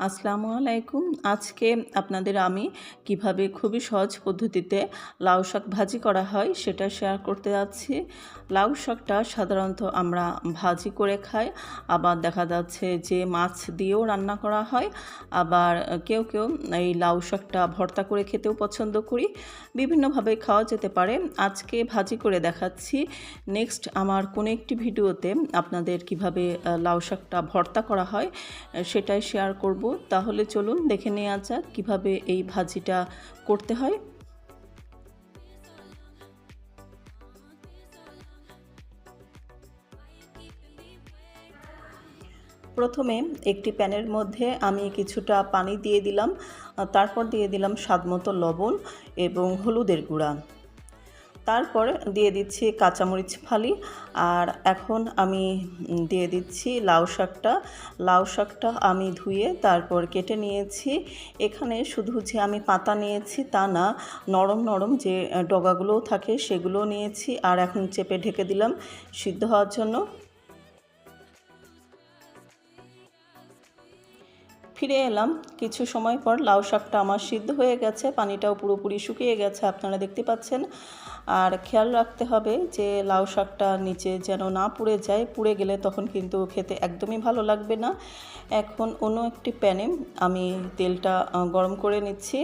আসসালামু আলাইকুম। আজকে আপনাদের আমি কীভাবে খুবই সহজ পদ্ধতিতে লাউ শাক ভাজি করা হয় সেটা শেয়ার করতে যাচ্ছি। লাউ শাকটা সাধারণত আমরা ভাজি করে খাই, আবার দেখা যাচ্ছে যে মাছ দিয়েও রান্না করা হয়, আবার কেউ কেউ এই লাউ শাকটা ভর্তা করে খেতেও পছন্দ করি। বিভিন্নভাবে খাওয়া যেতে পারে। আজকে ভাজি করে দেখাচ্ছি। নেক্সট আমার কোনো একটি ভিডিওতে আপনাদের কীভাবে লাউ শাকটা ভর্তা করা হয়, সেটাই শেয়ার করব। তাহলে চলুন দেখে নেওয়া যাক কীভাবে এই ভাজিটা করতে হয়। প্রথমে একটি প্যানের মধ্যে আমি কিছুটা পানি দিয়ে দিলাম, তারপর দিয়ে দিলাম স্বাদমতো লবণ এবং হলুদের গুঁড়া। তারপর দিয়ে দিচ্ছি কাঁচামরিচ ফালি। আর এখন আমি দিয়ে দিচ্ছি লাউ শাকটা। লাউ শাকটা আমি ধুয়ে তারপর কেটে নিয়েছি। এখানে শুধু যে আমি পাতা নিয়েছি তা না, নরম নরম যে ডগাগুলোও থাকে সেগুলো নিয়েছি। আর এখন চেপে ঢেকে দিলাম সিদ্ধ হওয়ার জন্য। ফিরে এলাম। কিছু সময় পর লাউ শাকটা আমার সিদ্ধ হয়ে গেছে, পানিটাও পুরোপুরি শুকিয়ে গেছে, আপনারা দেখতে পাচ্ছেন। আর খেয়াল রাখতে হবে যে লাউ শাকটা নিচে যেন না পুড়ে যায়, পুড়ে গেলে তখন কিন্তু খেতে একদমই ভালো লাগবে না। এখন অন্য একটি প্যানে আমি তেলটা গরম করে নিচ্ছি।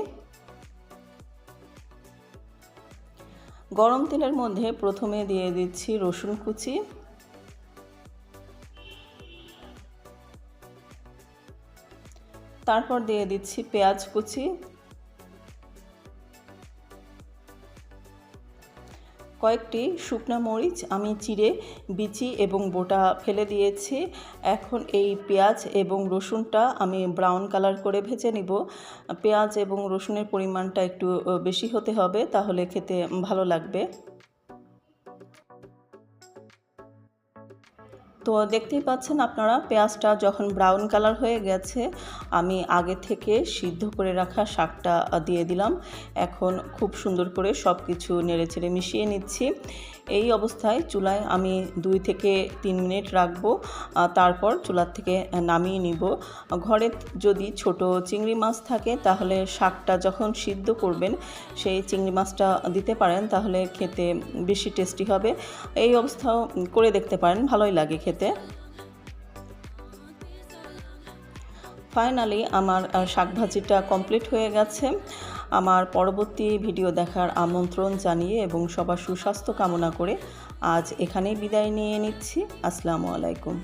গরম তেলের মধ্যে প্রথমে দিয়ে দিচ্ছি রসুন কুচি। তারপর দিয়ে দিচ্ছি পেঁয়াজ কুচি। কয়েকটি শুকনো মরিচ আমি চিড়ে, বিচি এবং বোটা ফেলে দিয়েছি। এখন এই পেঁয়াজ এবং রসুনটা আমি ব্রাউন কালার করে ভেজে নিব। পেঁয়াজ এবং রসুনের পরিমাণটা একটু বেশি হতে হবে, তাহলে খেতে ভালো লাগবে। তো দেখতেই পাচ্ছেন আপনারা, পেঁয়াজটা যখন ব্রাউন কালার হয়ে গেছে, আমি আগে থেকে সিদ্ধ করে রাখা শাকটা দিয়ে দিলাম। এখন খুব সুন্দর করে সব কিছু নেড়ে ছেড়ে মিশিয়ে নিচ্ছি। এই অবস্থায় চুলায় আমি দুই থেকে তিন মিনিট রাখব তারপর চুলার থেকে নামিয়ে নিব। ঘরে যদি ছোট চিংড়ি মাছ থাকে, তাহলে শাকটা যখন সিদ্ধ করবেন, সেই চিংড়ি মাছটা দিতে পারেন, তাহলে খেতে বেশি টেস্টি হবে। এই অবস্থাও করে দেখতে পারেন, ভালোই লাগে খেতে। ফাইনালি আমার শাকভাজিটা কমপ্লিট হয়ে গেছে। আমার পরবর্তী ভিডিও দেখার আমন্ত্রণ জানিয়ে এবং সবার সুস্বাস্থ্য কামনা করে আজ এখানেই বিদায় নিয়ে নিচ্ছি। আসসালামু আলাইকুম।